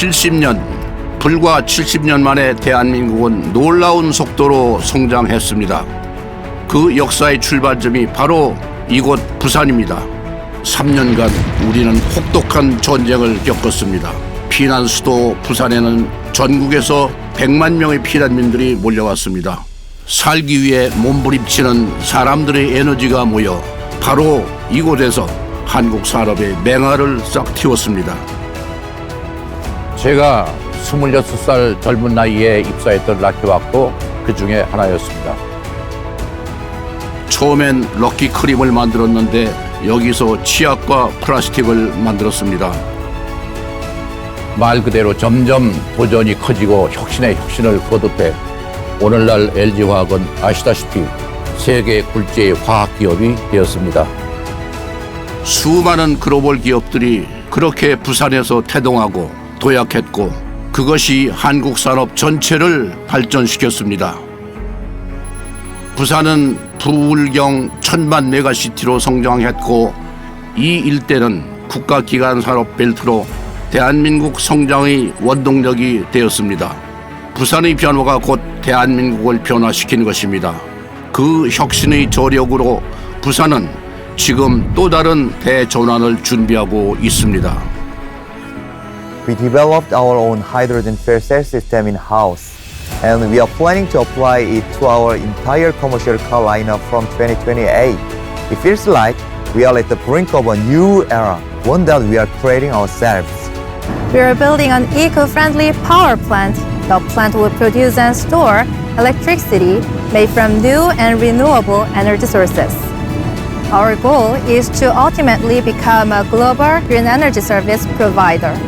70년, 불과 70년 만에 대한민국은 놀라운 속도로 성장했습니다. 그 역사의 출발점이 바로 이곳 부산입니다. 3년간 우리는 혹독한 전쟁을 겪었습니다. 피난 수도 부산에는 전국에서 100만 명의 피난민들이 몰려왔습니다. 살기 위해 몸부림치는 사람들의 에너지가 모여 바로 이곳에서 한국 산업의 맹아를 싹 틔웠습니다. 제가 26살 젊은 나이에 입사했던 락키왁도 그 중에 하나였습니다. 처음엔 럭키 크림을 만들었는데 여기서 치약과 플라스틱을 만들었습니다. 말 그대로 점점 도전이 커지고 혁신의 혁신을 거듭해 오늘날 LG화학은 아시다시피 세계 굴지의 화학 기업이 되었습니다. 수많은 글로벌 기업들이 그렇게 부산에서 태동하고 도약했고 그것이 한국 산업 전체를 발전시켰습니다. 부산은 부울경 천만 메가시티로 성장했고 이 일대는 국가기관 산업 벨트로 대한민국 성장의 원동력이 되었습니다. 부산의 변화가 곧 대한민국을 변화시킨 것입니다. 그 혁신의 저력으로 부산은 지금 또 다른 대전환을 준비하고 있습니다. We developed our own hydrogen fuel cell system in-house, and we are planning to apply it to our entire commercial car lineup from 2028. It feels like we are at the brink of a new era, one that we are creating ourselves. We are building an eco-friendly power plant. The plant will produce and store electricity made from new and renewable energy sources. Our goal is to ultimately become a global green energy service provider.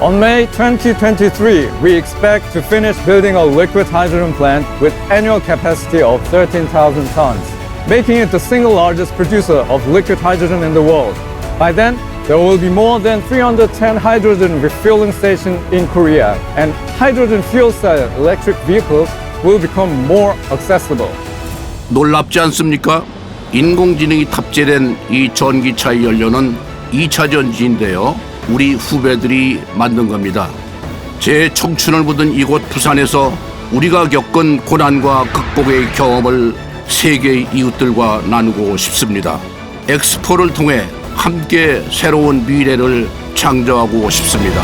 On May 2023, we expect to finish building a liquid hydrogen plant with annual capacity of 13,000 tons, making it the single largest producer of liquid hydrogen in the world. By then, there will be more than 310 hydrogen refueling stations in Korea, and hydrogen fuel cell electric vehicles will become more accessible. 놀랍지 않습니까? 인공지능이 탑재된 이 전기차의 연료는 2차 전지인데요. 우리 후배들이 만든 겁니다. 제 청춘을 묻은 이곳 부산에서 우리가 겪은 고난과 극복의 경험을 세계의 이웃들과 나누고 싶습니다. 엑스포를 통해 함께 새로운 미래를 창조하고 싶습니다.